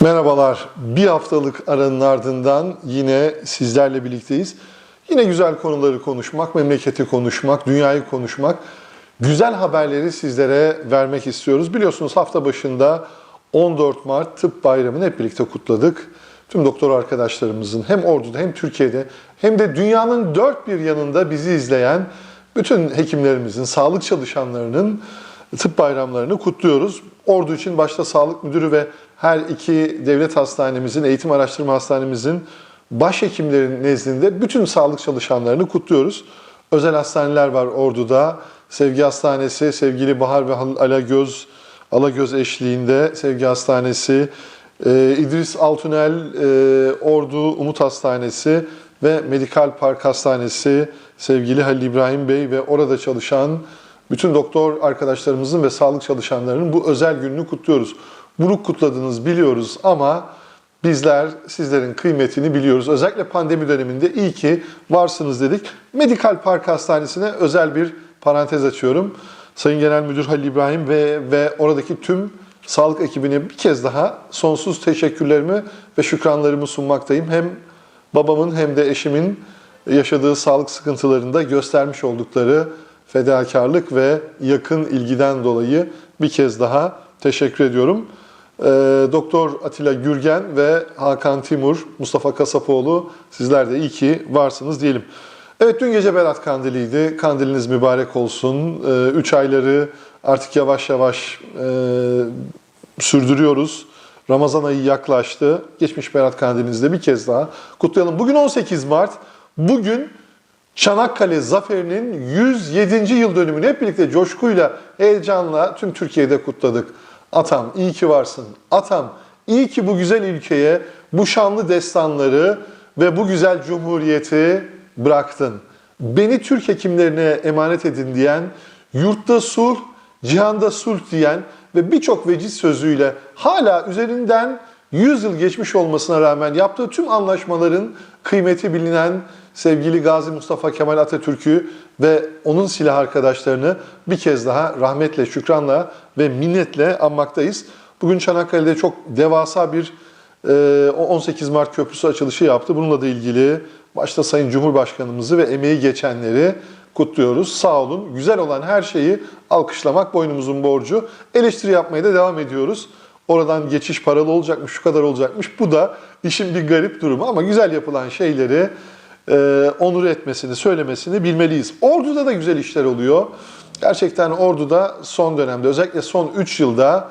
Merhabalar. Bir haftalık aranın ardından yine sizlerle birlikteyiz. Yine güzel konuları konuşmak, memleketi konuşmak, dünyayı konuşmak, güzel haberleri sizlere vermek istiyoruz. Biliyorsunuz hafta başında 14 Mart Tıp Bayramı'nı hep birlikte kutladık. Tüm doktor arkadaşlarımızın hem orduda hem Türkiye'de hem de dünyanın dört bir yanında bizi izleyen bütün hekimlerimizin, sağlık çalışanlarının tıp bayramlarını kutluyoruz. Ordu için başta sağlık müdürü ve her iki devlet hastanemizin, eğitim araştırma hastanemizin başhekimlerin nezdinde bütün sağlık çalışanlarını kutluyoruz. Özel hastaneler var Ordu'da. Sevgi Hastanesi, sevgili Bahar ve Alagöz, Alagöz eşliğinde Sevgi Hastanesi, e, İdris Altunel, e, Ordu Umut Hastanesi ve Medikal Park Hastanesi, sevgili Halil İbrahim Bey ve orada çalışan bütün doktor arkadaşlarımızın ve sağlık çalışanlarının bu özel gününü kutluyoruz. Buruk kutladınız biliyoruz ama bizler sizlerin kıymetini biliyoruz. Özellikle pandemi döneminde iyi ki varsınız dedik. Medikal Park Hastanesi'ne özel bir parantez açıyorum. Sayın Genel Müdür Halil İbrahim ve, ve oradaki tüm sağlık ekibine bir kez daha sonsuz teşekkürlerimi ve şükranlarımı sunmaktayım. Hem babamın hem de eşimin yaşadığı sağlık sıkıntılarında göstermiş oldukları fedakarlık ve yakın ilgiden dolayı bir kez daha teşekkür ediyorum. Ee, Doktor Atilla Gürgen ve Hakan Timur, Mustafa Kasapoğlu sizler de iyi ki varsınız diyelim. Evet dün gece Berat Kandili'ydi. Kandiliniz mübarek olsun. Ee, üç ayları artık yavaş yavaş e, sürdürüyoruz. Ramazan ayı yaklaştı. Geçmiş Berat Kandilinizi de bir kez daha kutlayalım. Bugün 18 Mart. Bugün Çanakkale Zaferi'nin 107. yıl dönümünü hep birlikte coşkuyla, heyecanla tüm Türkiye'de kutladık. Atam iyi ki varsın. Atam iyi ki bu güzel ülkeye bu şanlı destanları ve bu güzel cumhuriyeti bıraktın. Beni Türk hekimlerine emanet edin diyen, yurtta sulh, cihanda sulh diyen ve birçok veciz sözüyle hala üzerinden 100 yıl geçmiş olmasına rağmen yaptığı tüm anlaşmaların kıymeti bilinen sevgili Gazi Mustafa Kemal Atatürk'ü ve onun silah arkadaşlarını bir kez daha rahmetle, şükranla ve minnetle anmaktayız. Bugün Çanakkale'de çok devasa bir e, 18 Mart Köprüsü açılışı yaptı. Bununla da ilgili başta Sayın Cumhurbaşkanımızı ve emeği geçenleri kutluyoruz. Sağ olun. Güzel olan her şeyi alkışlamak boynumuzun borcu. Eleştiri yapmaya da devam ediyoruz. Oradan geçiş paralı olacakmış, şu kadar olacakmış. Bu da işin bir garip durumu ama güzel yapılan şeyleri e, onur etmesini, söylemesini bilmeliyiz. Ordu'da da güzel işler oluyor. Gerçekten Ordu'da son dönemde, özellikle son 3 yılda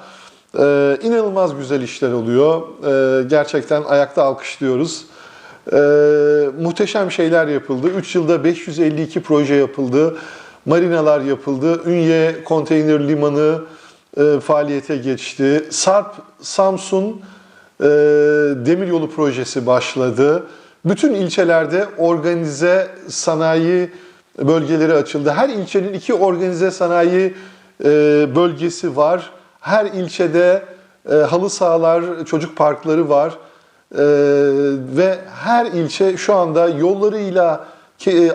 e, inanılmaz güzel işler oluyor. E, gerçekten ayakta alkışlıyoruz. E, muhteşem şeyler yapıldı. 3 yılda 552 proje yapıldı. Marinalar yapıldı. Ünye Konteyner Limanı e, faaliyete geçti. Sarp Samsun e, Demiryolu projesi başladı. Bütün ilçelerde organize sanayi bölgeleri açıldı. Her ilçenin iki organize sanayi e, bölgesi var. Her ilçede e, halı sahalar, çocuk parkları var. E, ve her ilçe şu anda yollarıyla,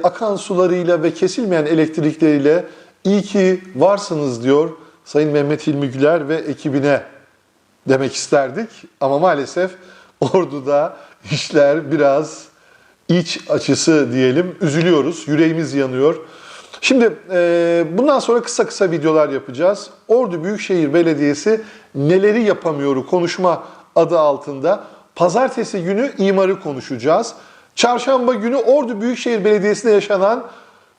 akan sularıyla ve kesilmeyen elektrikleriyle iyi ki varsınız diyor Sayın Mehmet Hilmi Güler ve ekibine demek isterdik. Ama maalesef Ordu'da işler biraz iç açısı diyelim. Üzülüyoruz, yüreğimiz yanıyor. Şimdi e, bundan sonra kısa kısa videolar yapacağız. Ordu Büyükşehir Belediyesi neleri yapamıyoru konuşma adı altında. Pazartesi günü imarı konuşacağız. Çarşamba günü Ordu Büyükşehir Belediyesi'nde yaşanan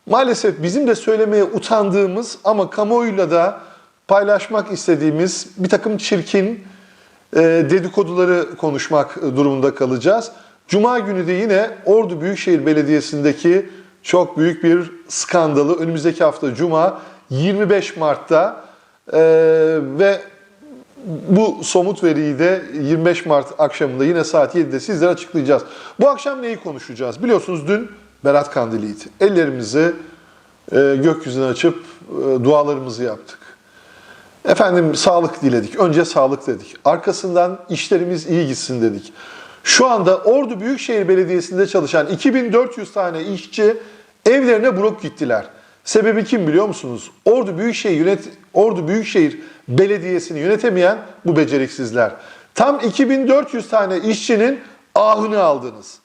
maalesef bizim de söylemeye utandığımız ama kamuoyuyla da paylaşmak istediğimiz bir takım çirkin dedikoduları konuşmak durumunda kalacağız. Cuma günü de yine Ordu Büyükşehir Belediyesi'ndeki çok büyük bir skandalı önümüzdeki hafta Cuma 25 Mart'ta e, ve bu somut veriyi de 25 Mart akşamında yine saat 7'de sizlere açıklayacağız. Bu akşam neyi konuşacağız? Biliyorsunuz dün Berat Kandili'ydi. Ellerimizi e, gökyüzüne açıp e, dualarımızı yaptık. Efendim sağlık diledik. Önce sağlık dedik. Arkasından işlerimiz iyi gitsin dedik. Şu anda Ordu Büyükşehir Belediyesi'nde çalışan 2400 tane işçi evlerine bırakıp gittiler. Sebebi kim biliyor musunuz? Ordu Büyükşehir Yönet Ordu Büyükşehir Belediyesi'ni yönetemeyen bu beceriksizler. Tam 2400 tane işçinin ahını aldınız.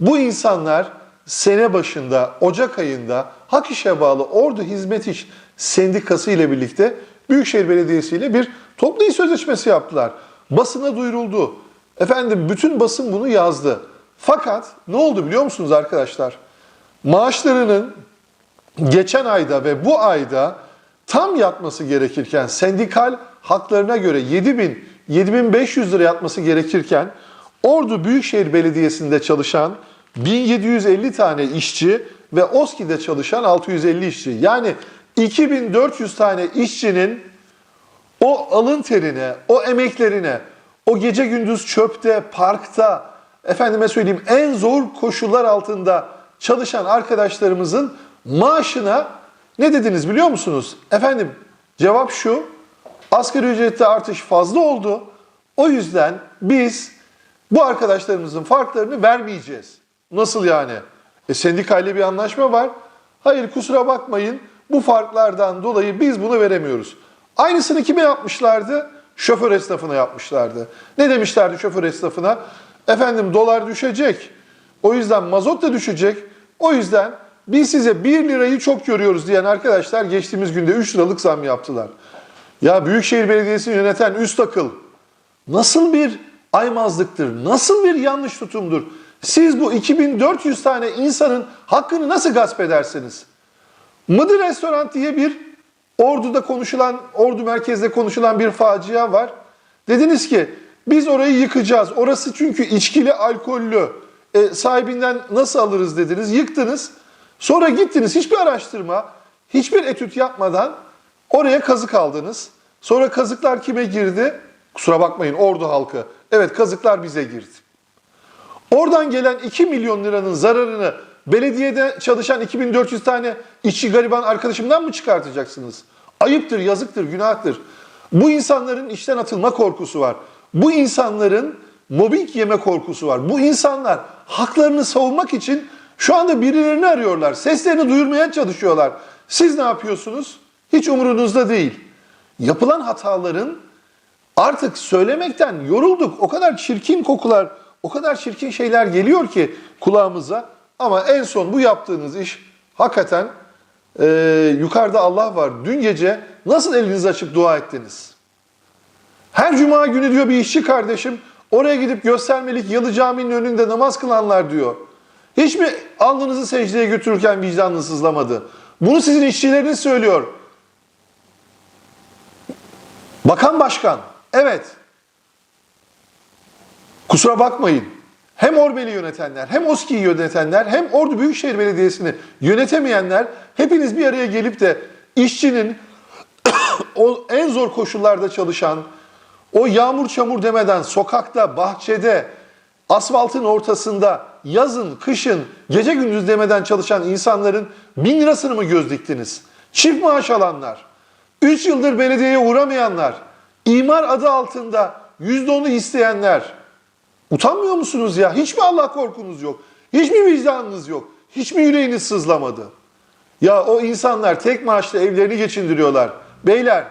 Bu insanlar sene başında, Ocak ayında Hak İş'e bağlı Ordu Hizmet İş Sendikası ile birlikte Büyükşehir Belediyesi ile bir toplu iş sözleşmesi yaptılar. Basına duyuruldu. Efendim bütün basın bunu yazdı. Fakat ne oldu biliyor musunuz arkadaşlar? Maaşlarının geçen ayda ve bu ayda tam yatması gerekirken sendikal haklarına göre 7000 7500 lira yatması gerekirken Ordu Büyükşehir Belediyesi'nde çalışan 1750 tane işçi ve OSKİ'de çalışan 650 işçi yani 2400 tane işçinin o alın terine, o emeklerine, o gece gündüz çöpte, parkta, efendime söyleyeyim en zor koşullar altında çalışan arkadaşlarımızın maaşına ne dediniz biliyor musunuz? Efendim cevap şu, asgari ücrette artış fazla oldu. O yüzden biz bu arkadaşlarımızın farklarını vermeyeceğiz. Nasıl yani? E, sendikayla bir anlaşma var. Hayır kusura bakmayın bu farklardan dolayı biz bunu veremiyoruz. Aynısını kime yapmışlardı? Şoför esnafına yapmışlardı. Ne demişlerdi şoför esnafına? Efendim dolar düşecek. O yüzden mazot da düşecek. O yüzden biz size 1 lirayı çok görüyoruz diyen arkadaşlar geçtiğimiz günde 3 liralık zam yaptılar. Ya Büyükşehir Belediyesi'ni yöneten üst akıl nasıl bir aymazlıktır, nasıl bir yanlış tutumdur? Siz bu 2400 tane insanın hakkını nasıl gasp edersiniz? Mıdır Restoran diye bir Ordu'da konuşulan, Ordu merkezde konuşulan bir facia var. Dediniz ki biz orayı yıkacağız. Orası çünkü içkili, alkollü. E, sahibinden nasıl alırız dediniz. Yıktınız. Sonra gittiniz hiçbir araştırma, hiçbir etüt yapmadan oraya kazık aldınız. Sonra kazıklar kime girdi? Kusura bakmayın Ordu halkı. Evet kazıklar bize girdi. Oradan gelen 2 milyon liranın zararını belediyede çalışan 2400 tane işçi gariban arkadaşımdan mı çıkartacaksınız? Ayıptır, yazıktır, günahtır. Bu insanların işten atılma korkusu var. Bu insanların mobbing yeme korkusu var. Bu insanlar haklarını savunmak için şu anda birilerini arıyorlar. Seslerini duyurmaya çalışıyorlar. Siz ne yapıyorsunuz? Hiç umurunuzda değil. Yapılan hataların artık söylemekten yorulduk. O kadar çirkin kokular, o kadar çirkin şeyler geliyor ki kulağımıza. Ama en son bu yaptığınız iş hakikaten e, yukarıda Allah var. Dün gece nasıl elinizi açıp dua ettiniz? Her cuma günü diyor bir işçi kardeşim oraya gidip göstermelik Yalı Camii'nin önünde namaz kılanlar diyor. Hiç mi alnınızı secdeye götürürken vicdanınız sızlamadı? Bunu sizin işçileriniz söylüyor. Bakan başkan, evet. Kusura bakmayın. Hem Orbel'i yönetenler, hem OSKİ'yi yönetenler, hem Ordu Büyükşehir Belediyesi'ni yönetemeyenler hepiniz bir araya gelip de işçinin o en zor koşullarda çalışan, o yağmur çamur demeden sokakta, bahçede, asfaltın ortasında, yazın, kışın, gece gündüz demeden çalışan insanların bin lirasını mı göz diktiniz? Çift maaş alanlar, 3 yıldır belediyeye uğramayanlar, imar adı altında %10'u isteyenler. Utanmıyor musunuz ya? Hiç mi Allah korkunuz yok? Hiç mi vicdanınız yok? Hiç mi yüreğiniz sızlamadı? Ya o insanlar tek maaşla evlerini geçindiriyorlar. Beyler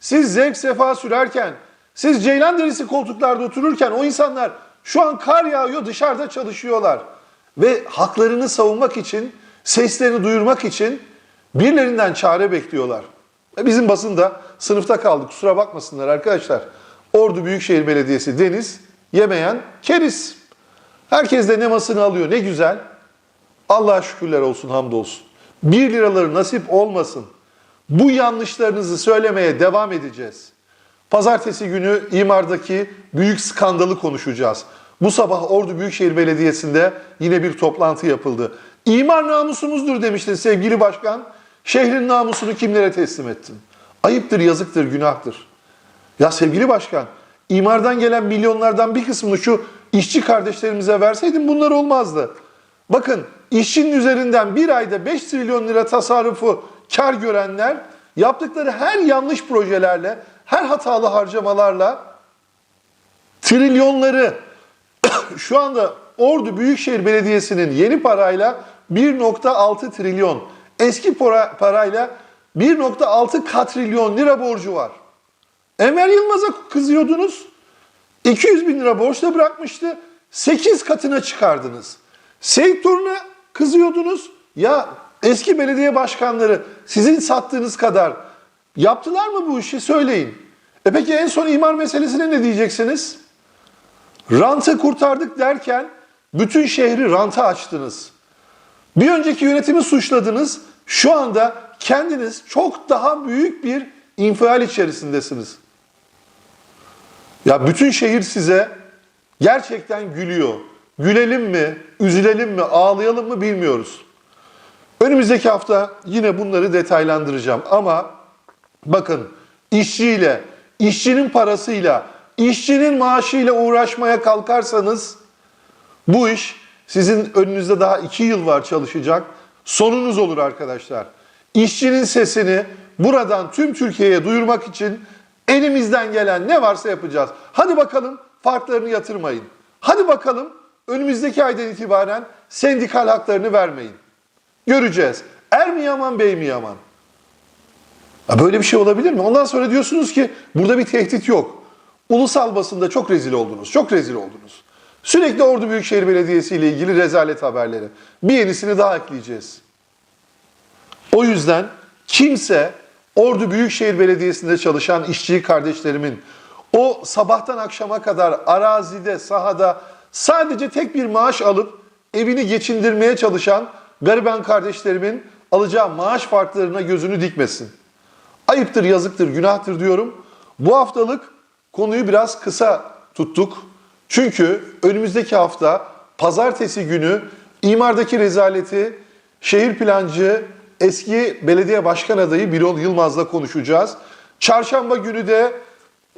siz zevk sefa sürerken, siz ceylan derisi koltuklarda otururken o insanlar şu an kar yağıyor dışarıda çalışıyorlar. Ve haklarını savunmak için, seslerini duyurmak için birilerinden çare bekliyorlar. E Bizim basında sınıfta kaldık kusura bakmasınlar arkadaşlar. Ordu Büyükşehir Belediyesi Deniz yemeyen keriz. Herkes de nemasını alıyor ne güzel. Allah'a şükürler olsun hamdolsun. Bir liraları nasip olmasın. Bu yanlışlarınızı söylemeye devam edeceğiz. Pazartesi günü imardaki büyük skandalı konuşacağız. Bu sabah Ordu Büyükşehir Belediyesi'nde yine bir toplantı yapıldı. İmar namusumuzdur demiştin sevgili başkan. Şehrin namusunu kimlere teslim ettin? Ayıptır, yazıktır, günahtır. Ya sevgili başkan, imardan gelen milyonlardan bir kısmını şu işçi kardeşlerimize verseydin bunlar olmazdı. Bakın işçinin üzerinden bir ayda 5 trilyon lira tasarrufu kar görenler yaptıkları her yanlış projelerle, her hatalı harcamalarla trilyonları şu anda Ordu Büyükşehir Belediyesi'nin yeni parayla 1.6 trilyon, eski para, parayla 1.6 katrilyon lira borcu var. Enver Yılmaz'a kızıyordunuz. 200 bin lira borçla bırakmıştı. 8 katına çıkardınız. Seyit Torun'a kızıyordunuz. Ya eski belediye başkanları sizin sattığınız kadar yaptılar mı bu işi söyleyin. E peki en son imar meselesine ne diyeceksiniz? Rantı kurtardık derken bütün şehri ranta açtınız. Bir önceki yönetimi suçladınız. Şu anda kendiniz çok daha büyük bir infial içerisindesiniz. Ya bütün şehir size gerçekten gülüyor. Gülelim mi, üzülelim mi, ağlayalım mı bilmiyoruz. Önümüzdeki hafta yine bunları detaylandıracağım ama bakın işçiyle, işçinin parasıyla, işçinin maaşıyla uğraşmaya kalkarsanız bu iş sizin önünüzde daha iki yıl var çalışacak. Sonunuz olur arkadaşlar. İşçinin sesini buradan tüm Türkiye'ye duyurmak için elimizden gelen ne varsa yapacağız. Hadi bakalım farklarını yatırmayın. Hadi bakalım önümüzdeki aydan itibaren sendikal haklarını vermeyin. Göreceğiz. Er mi yaman bey mi yaman? Ya böyle bir şey olabilir mi? Ondan sonra diyorsunuz ki burada bir tehdit yok. Ulusal basında çok rezil oldunuz. Çok rezil oldunuz. Sürekli Ordu Büyükşehir Belediyesi ile ilgili rezalet haberleri. Bir yenisini daha ekleyeceğiz. O yüzden kimse Ordu Büyükşehir Belediyesi'nde çalışan işçi kardeşlerimin o sabahtan akşama kadar arazide, sahada sadece tek bir maaş alıp evini geçindirmeye çalışan gariban kardeşlerimin alacağı maaş farklarına gözünü dikmesin. Ayıptır, yazıktır, günahtır diyorum. Bu haftalık konuyu biraz kısa tuttuk. Çünkü önümüzdeki hafta pazartesi günü imardaki rezaleti şehir plancı eski belediye başkan adayı Birol Yılmaz'la konuşacağız. Çarşamba günü de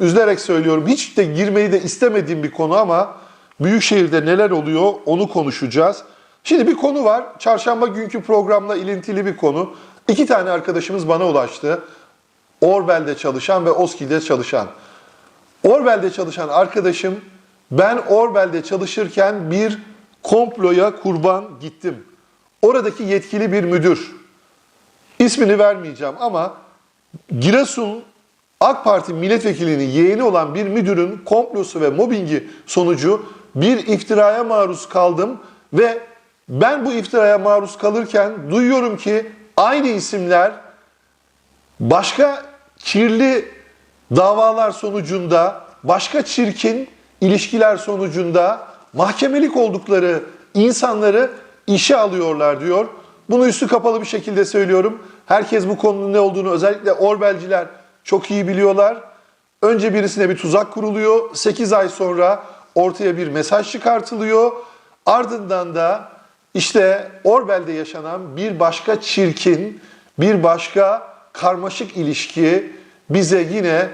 üzülerek söylüyorum hiç de girmeyi de istemediğim bir konu ama Büyükşehir'de neler oluyor onu konuşacağız. Şimdi bir konu var. Çarşamba günkü programla ilintili bir konu. İki tane arkadaşımız bana ulaştı. Orwell'de çalışan ve Oski'de çalışan. Orwell'de çalışan arkadaşım ben Orwell'de çalışırken bir komploya kurban gittim. Oradaki yetkili bir müdür. İsmini vermeyeceğim ama Giresun AK Parti milletvekilinin yeğeni olan bir müdürün komplosu ve mobbingi sonucu bir iftiraya maruz kaldım ve ben bu iftiraya maruz kalırken duyuyorum ki aynı isimler başka kirli davalar sonucunda, başka çirkin ilişkiler sonucunda mahkemelik oldukları insanları işe alıyorlar diyor. Bunu üstü kapalı bir şekilde söylüyorum. Herkes bu konunun ne olduğunu özellikle Orwellciler çok iyi biliyorlar. Önce birisine bir tuzak kuruluyor. 8 ay sonra ortaya bir mesaj çıkartılıyor. Ardından da işte Orwell'de yaşanan bir başka çirkin, bir başka karmaşık ilişki bize yine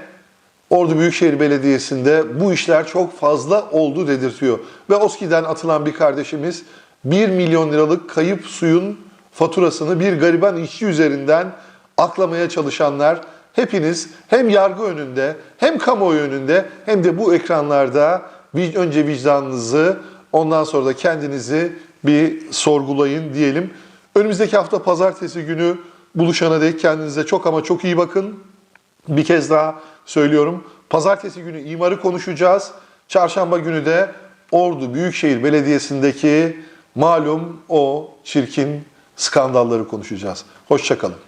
Ordu Büyükşehir Belediyesi'nde bu işler çok fazla oldu dedirtiyor. Ve OSKİ'den atılan bir kardeşimiz 1 milyon liralık kayıp suyun faturasını bir gariban işçi üzerinden aklamaya çalışanlar hepiniz hem yargı önünde hem kamuoyu önünde hem de bu ekranlarda önce vicdanınızı ondan sonra da kendinizi bir sorgulayın diyelim. Önümüzdeki hafta pazartesi günü buluşana dek kendinize çok ama çok iyi bakın. Bir kez daha söylüyorum. Pazartesi günü imarı konuşacağız. Çarşamba günü de Ordu Büyükşehir Belediyesi'ndeki malum o çirkin skandalları konuşacağız. Hoşçakalın.